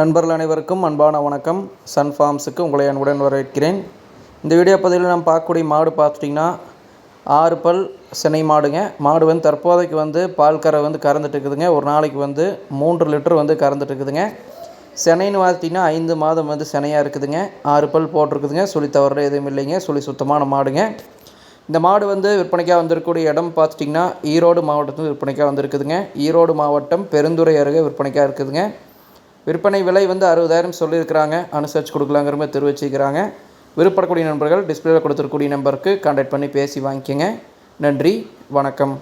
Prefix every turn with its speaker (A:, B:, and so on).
A: நண்பர்கள் அனைவருக்கும் அன்பான வணக்கம். சன் ஃபார்ம்ஸுக்கு உங்களை அன்புடன் வரவேற்கிறேன். இந்த வீடியோ பதிவில் நாம் பார்க்கக்கூடிய மாடு பார்த்துட்டிங்கன்னா ஆறு பல் சினை மாடுங்க. மாடு வந்து தற்போதைக்கு வந்து பால் கரை வந்து கறந்துட்டு இருக்குதுங்க. ஒரு நாளைக்கு வந்து மூன்று லிட்டர் வந்து கறந்துட்டு இருக்குதுங்க. சினைன்னு பார்த்திங்கன்னா ஐந்து மாதம் வந்து சினையாக இருக்குதுங்க. ஆறு பல் போட்டிருக்குதுங்க. சுழி தவறு எதுவும் இல்லைங்க. சுழி சுத்தமான மாடுங்க. இந்த மாடு வந்து விற்பனைக்காக வந்திருக்கக்கூடிய இடம் பார்த்துட்டிங்கன்னா ஈரோடு மாவட்டத்தில் விற்பனைக்காக வந்திருக்குதுங்க. ஈரோடு மாவட்டம் பெருந்துறை அருகே விற்பனைக்காக இருக்குதுங்க. விற்பனை விலை வந்து அறுபதாயிரம் சொல்லியிருக்கிறாங்க. அனுசரித்து கொடுக்கலாங்கிற மாதிரி தெரிவிச்சிக்கிறாங்க விருப்பப்படக்கூடிய நண்பர்கள் டிஸ்பிளேல கொடுத்துருக்கூடிய நம்பருக்கு கான்டாக்ட் பண்ணி பேசி வாங்கிக்கோங்க. நன்றி வணக்கம்.